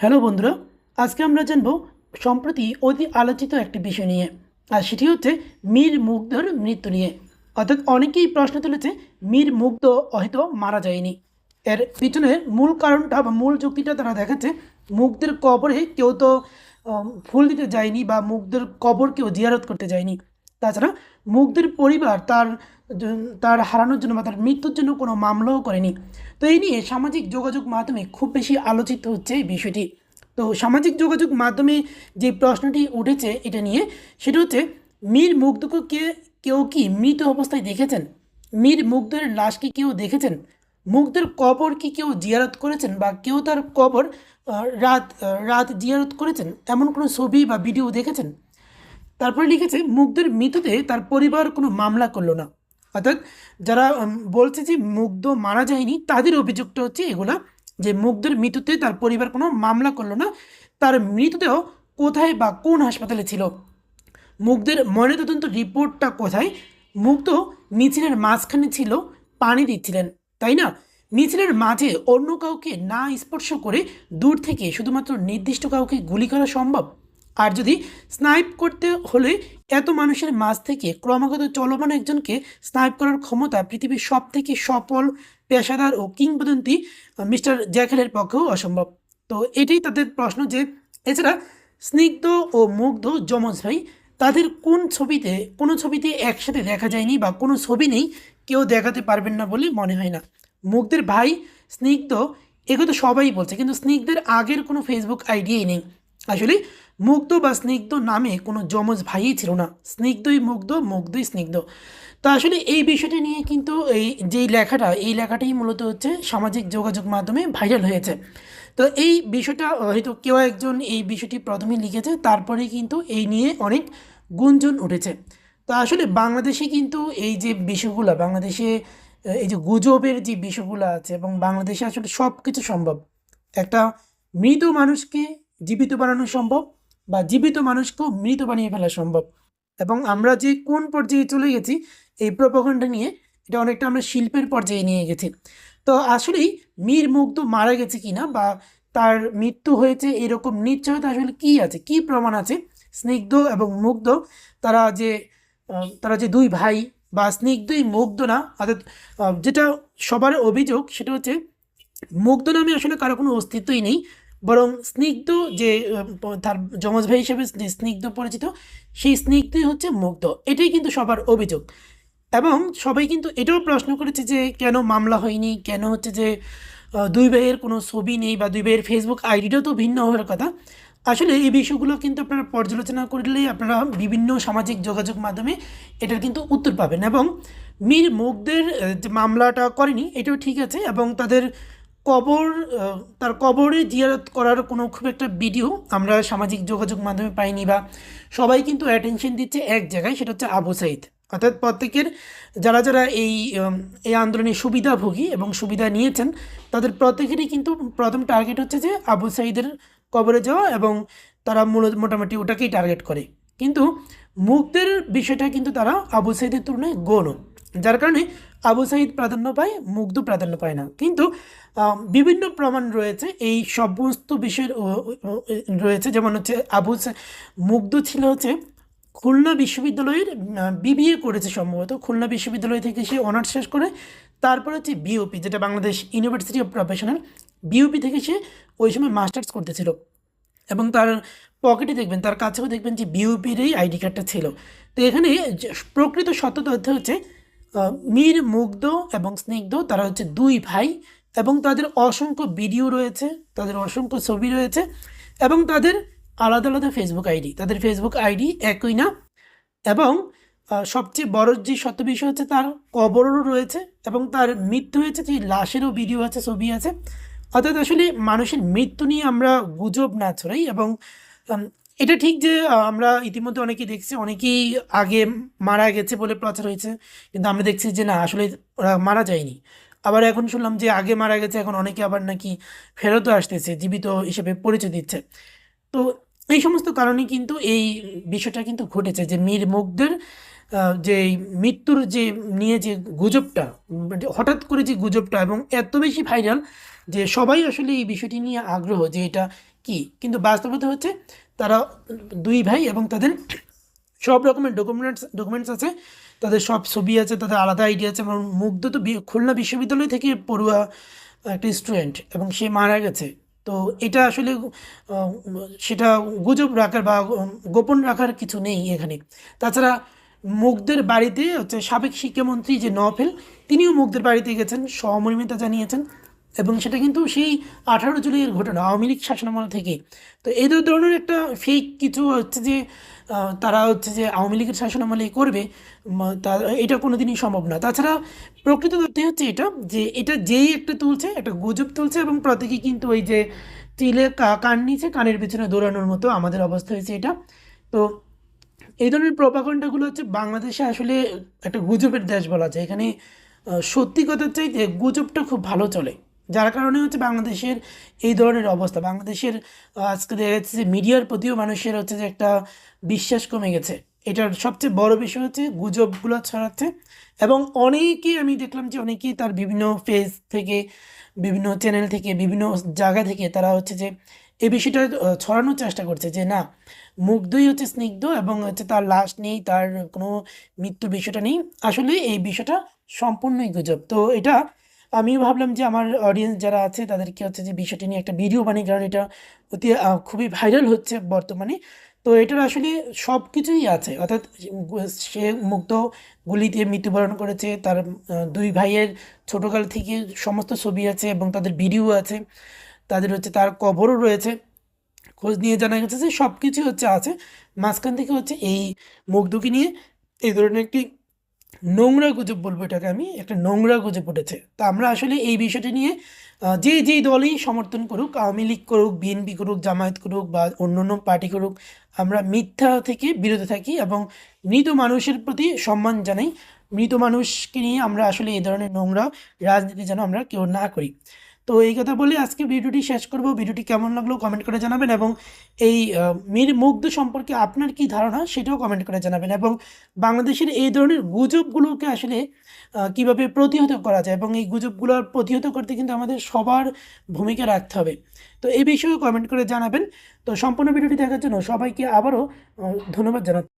Hello বন্ধুরা, আজকে আমরা জানব সম্প্রতি অতি আলোচিত একটি বিষয় নিয়ে, আর সেটি হচ্ছে মীর মুগ্ধর মৃত্যু নিয়ে। অর্থাৎ অনেকেই প্রশ্ন তুলেছে, মীর মুগ্ধ হয়তো মারা যায়নি। এর পিছনে মূল কারণটা বা মূল যুক্তিটা তারা দেখাচ্ছে, মুগ্ধের কবরে কেউ তো ফুল দিতে যায়নি বা মুগ্ধের কবর কেউ জিয়ারত করতে যায়নি। তাছাড়া মুগ্ধের পরিবার তার তার হারানোর জন্য বা তার মৃত্যুর জন্য কোনো মামলাও করেনি। তো এই নিয়ে সামাজিক যোগাযোগ মাধ্যমে খুব বেশি আলোচিত হচ্ছে এই বিষয়টি। তো সামাজিক যোগাযোগ মাধ্যমে যে প্রশ্নটি উঠেছে এটা নিয়ে, সেটা হচ্ছে, মীর মুগ্ধকে কেউ কি মৃত অবস্থায় দেখেছেন? মীর মুগ্ধের লাশ কি কেউ দেখেছেন? মুগ্ধের কবর কি কেউ জিয়ারত করেছেন বা কেউ তার কবর রাত রাত জিয়ারত করেছেন? এমন কোনো ছবি বা ভিডিও দেখেছেন? তারপরে লিখেছে, মুগ্ধের মৃত্যুতে তার পরিবার কোনো মামলা করল না। অর্থাৎ যারা বলছে যে মুগ্ধ মারা যায়নি, তাদের অভিযোগটা হচ্ছে এগুলা যে মুগ্ধের মৃত্যুতে তার পরিবার কোনো মামলা করল না, তার মৃতদেহ কোথায় বা কোন হাসপাতালে ছিল? মুগ্ধের ময়নাতদন্ত রিপোর্টটা কোথায়? মুগ্ধ মিছিলের মাঝখানে ছিল, পানি দিচ্ছিলেন, তাই না? মিছিলের মাঝে অন্য কাউকে না স্পর্শ করে দূর থেকে শুধুমাত্র নির্দিষ্ট কাউকে গুলি করা সম্ভব? আর যদি স্নাইপ করতে হলে এত মানুষের মাঝ থেকে ক্রমাগত চলমান একজনকে স্নাইপ করার ক্ষমতা পৃথিবীর সব থেকে সফল পেশাদার ও কিংবদন্তি মিস্টার জ্যাকেলের পক্ষেও অসম্ভব। তো এটাই তাদের প্রশ্ন যে, এছাড়া স্নিগ্ধ ও মুগ্ধ যমজ ভাই, তাদের কোন ছবিতে, কোনো ছবিতে একসাথে দেখা যায়নি বা কোনো ছবি নেই কেউ দেখাতে পারবেন না বলে মনে হয় না। মুগ্ধের ভাই স্নিগ্ধ এগুলো তো সবাই বলছে, কিন্তু স্নিগ্ধের আগের কোনো ফেসবুক আইডিয়াই নেই। আসলে মুগ্ধ বা স্নিগ্ধ নামে কোনো যমজ ভাইই ছিল না। স্নিগ্ধই মুগ্ধ, মুগ্ধই স্নিগ্ধ। তো আসলে এই বিষয়টা নিয়ে কিন্তু এই যেই লেখাটা, এই লেখাটাই মূলত হচ্ছে সামাজিক যোগাযোগ মাধ্যমে ভাইরাল হয়েছে। তো এই বিষয়টা হয়তো কেউ একজন এই বিষয়টি প্রথমে লিখেছে, তারপরে কিন্তু এই নিয়ে অনেক গুঞ্জন উঠেছে। তো আসলে বাংলাদেশে কিন্তু এই যে বিষয়গুলো, বাংলাদেশে এই যে গুজবের যে বিষয়গুলো আছে এবং বাংলাদেশে আসলে সব কিছু সম্ভব। একটা মৃত মানুষকে জীবিত বানানো সম্ভব বা জীবিত মানুষকেও মৃত বানিয়ে ফেলা সম্ভব। এবং আমরা যে কোন পর্যায়ে চলে গেছি, এই প্রপাগণ্ডা নিয়ে এটা অনেকটা আমরা শিল্পের পর্যায়ে নিয়ে গেছি। তো আসলেই মীর মুগ্ধ মারা গেছে কিনা বা তার মৃত্যু হয়েছে এরকম নিশ্চয়তা আসলে কি আছে? কি প্রমাণ আছে? স্নিগ্ধ এবং মুগ্ধ, তারা যে তারা যে দুই ভাই বা স্নিগ্ধই মুগ্ধ না, অর্থাৎ যেটা সবার অভিযোগ সেটা হচ্ছে মুগ্ধ নামে আসলে কারও কোনো অস্তিত্বই নেই। বরং স্নিগ্ধ যে তার যমজ ভাই হিসেবে যে স্নিগ্ধ পরিচিত, সেই স্নিগ্ধই হচ্ছে মুগ্ধ। এটাই কিন্তু সবার অভিযোগ। এবং সবাই কিন্তু এটাও প্রশ্ন করেছে যে, কেন মামলা হয়নি? কেন হচ্ছে যে দুই ভাইয়ের কোনো ছবি নেই বা দুই ভাইয়ের ফেসবুক আইডিটাও তো ভিন্ন হওয়ার কথা। আসলে এই বিষয়গুলো কিন্তু আপনারা পর্যালোচনা করলেই আপনারা বিভিন্ন সামাজিক যোগাযোগ মাধ্যমে এটার কিন্তু উত্তর পাবেন। এবং মীর মুগ্ধের যে মামলাটা করেনি, এটাও ঠিক আছে। এবং তাদের কবর তার কবরে জিয়ারত করার কোনো খুব একটা ভিডিও আমরা সামাজিক যোগাযোগ মাধ্যমে পাইনি বা সবাই কিন্তু অ্যাটেনশন দিচ্ছে এক জায়গায়, সেটা হচ্ছে আবু সাইদ। অর্থাৎ প্রত্যেকের যারা যারা এই এই আন্দোলনে সুবিধাভোগী এবং সুবিধা নিয়েছেন, তাদের প্রত্যেকেরই কিন্তু প্রথম টার্গেট হচ্ছে যে আবু সাইদের কবরে যাওয়া এবং তারা মূলত মোটামুটি ওটাকেই টার্গেট করে। কিন্তু মুগ্ধের বিষয়টা কিন্তু তারা আবু সাইদের তুলনায় গৌণ। যার কারণে আবু সাইদ প্রাধান্য পায়, মুগ্ধ প্রাধান্য পায় না। কিন্তু বিভিন্ন প্রমাণ রয়েছে। এই সমস্ত বিষয়ের রয়েছে। যেমন হচ্ছে, আবু মুগ্ধ ছিল হচ্ছে খুলনা বিশ্ববিদ্যালয়ের বিবিএ করেছে সম্ভবত। খুলনা বিশ্ববিদ্যালয় থেকে সে অনার্স শেষ করে, তারপর হচ্ছে বিওপি, যেটা Bangladesh University of Professional BOP থেকে সে ওই সময় মাস্টার্স করতেছিল। এবং তার পকেটে দেখবেন, তার কাছেও দেখবেন যে বিওপির এই আইডি কার্ডটা ছিল। তো এখানে প্রকৃত সত্য তথ্য হচ্ছে মীর, মুগ্ধ এবং স্নিগ্ধ, তারা হচ্ছে দুই ভাই এবং তাদের অসংখ্য ভিডিও রয়েছে, তাদের অসংখ্য ছবি রয়েছে এবং তাদের আলাদা আলাদা ফেসবুক আইডি তাদের ফেসবুক আইডি একই না এবং সবচেয়ে বড় যে সত্য বিষয় হচ্ছে তার কবরও রয়েছে এবং তার মৃত্যু হয়েছে যে লাশেরও ভিডিও আছে, ছবি আছে। অর্থাৎ আসলে মানুষের মৃত্যু নিয়ে আমরা গুজব না ছড়াই এবং এটা ঠিক যে আমরা ইতিমধ্যে অনেকেই দেখছি অনেকেই আগে মারা গেছে বলে প্রচার হয়েছে কিন্তু আমরা দেখছি যে না আসলে ওরা মারা যায়নি। আবার এখন শুনলাম যে আগে মারা গেছে এখন অনেকে আবার নাকি ফেরতও আসতেছে জীবিত হিসেবে পরিচয় দিচ্ছে। তো এই সমস্ত কারণে কিন্তু এই বিষয়টা কিন্তু ঘটেছে যে মীর মুগ্ধের যে মৃত্যুর যে নিয়ে যে গুজবটা উম, হঠাৎ করে যে গুজবটা এবং এত বেশি ভাইরাল যে সবাই আসলে এই বিষয়টি নিয়ে আগ্রহ যে এটা কি। কিন্তু বাস্তবতা হচ্ছে তারা দুই ভাই এবং তাদের সব রকমের ডকুমেন্টস ডকুমেন্টস আছে। তাদের সব ছবি আছে, তাদের আলাদা আইডিয়া আছে এবং মুগ্ধ তো খুলনা বিশ্ববিদ্যালয় থেকে পড়ুয়া একটা স্টুডেন্ট এবং সে মারা গেছে। তো এটা আসলে সেটা গুজব রাখার বা গোপন রাখার কিছু নেই এখানে। তাছাড়া মুগ্ধের বাড়িতে হচ্ছে সাবেক শিক্ষামন্ত্রী যে নফেল তিনিও মুগ্ধের বাড়িতে গেছেন। সহমর্মিতা জানিয়েছেন। এবং সেটা কিন্তু সেই আঠারো জুলাইয়ের ঘটনা, আওয়ামী লীগ শাসনামল থেকে। তো এই ধরনের একটা ফেক কিছু হচ্ছে যে তারা হচ্ছে যে আওয়ামী লীগের শাসনামলে করবে তা, এটা কোনো দিনই সম্ভব না। তাছাড়া প্রকৃত তথ্য হচ্ছে এটা, যে এটা যেই একটা তুলছে, একটা গুজব তুলছে এবং প্রত্যেকে কিন্তু ওই যে তিলে কা- কান নিচে কানের পিছনে দৌড়ানোর মতো আমাদের অবস্থা হয়েছে এটা। তো এই ধরনের প্রপাগণ্ডাগুলো হচ্ছে বাংলাদেশে আসলে একটা গুজবের দেশ বলা যায়। এখানে সত্যি কথার চাইতে গুজবটা খুব ভালো চলে। যার কারণে হচ্ছে বাংলাদেশের এই ধরনের অবস্থা। বাংলাদেশের আজকে দেখা যাচ্ছে যে মিডিয়ার প্রতিও মানুষের হচ্ছে যে একটা বিশ্বাস কমে গেছে। এটার সবচেয়ে বড় বিষয় হচ্ছে গুজবগুলো ছড়াচ্ছে এবং অনেকেই আমি দেখলাম যে অনেকেই তার বিভিন্ন পেজ থেকে, বিভিন্ন চ্যানেল থেকে, বিভিন্ন জায়গা থেকে তারা হচ্ছে যে এই বিষয়টা ছড়ানোর চেষ্টা করছে যে না, মুগ্ধই হচ্ছে স্নিগ্ধ এবং হচ্ছে তার লাশ নেই, তার কোনো মৃত্যু বিষয়টা নেই। আসলে এই বিষয়টা সম্পূর্ণই গুজব। তো এটা আমি ভাবলাম যে আমার অডিয়েন্স যারা আছে, তাদেরকে হচ্ছে যে বিষয়টি নিয়ে একটা ভিডিও বানিয়ে, কারণ এটা অতি খুবই ভাইরাল হচ্ছে বর্তমানে। তো এটার আসলে সব কিছুই আছে। অর্থাৎ সে মুগ্ধ গুলিতে মৃত্যুবরণ করেছে, তার দুই ভাইয়ের ছোটোকাল থেকে সমস্ত ছবি আছে এবং তাদের ভিডিও আছে। তাদের হচ্ছে, তার কবরও রয়েছে। খোঁজ নিয়ে জানা গেছে যে সব কিছুই হচ্ছে, আছে। মাঝখান থেকে হচ্ছে এই মুগ্ধকে নিয়ে এই ধরনের একটি নোংরা গুজব বলব এটাকে আমি, একটা নোংরা গুজব উঠেছে। তা আমরা আসলে এই বিষয়টি নিয়ে যে যে দলই সমর্থন করুক, আওয়ামী লীগ করুক, বিএনপি করুক, জামায়াত করুক বা অন্য অন্য পার্টি করুক, আমরা মিথ্যা থেকে বিরত থাকি এবং মৃত মানুষের প্রতি সম্মান জানাই। মৃত মানুষকে নিয়ে আমরা আসলে এই ধরনের নোংরা রাজনীতি যেন আমরা কেউ না করি। তো এই কথা বলে আজকে ভিডিওটি শেষ করব। ভিডিওটি কেমন লাগল কমেন্ট করে জানাবেন এবং এই মীর মুগ্ধ সম্পর্কে আপনার কি ধারণা সেটাও কমেন্ট করে জানাবেন এবং বাংলাদেশের এই ধরনের গুজবগুলোকে আসলে কীভাবে প্রতিহত করা যায় এবং এই গুজবগুলোর প্রতিহত করতে কিন্তু আমাদের সবার ভূমিকা রাখতে হবে। তো এই বিষয়েও কমেন্ট করে জানাবেন। তো সম্পূর্ণ ভিডিওটি দেখার জন্য সবাইকে আবারও ধন্যবাদ জানাচ্ছি।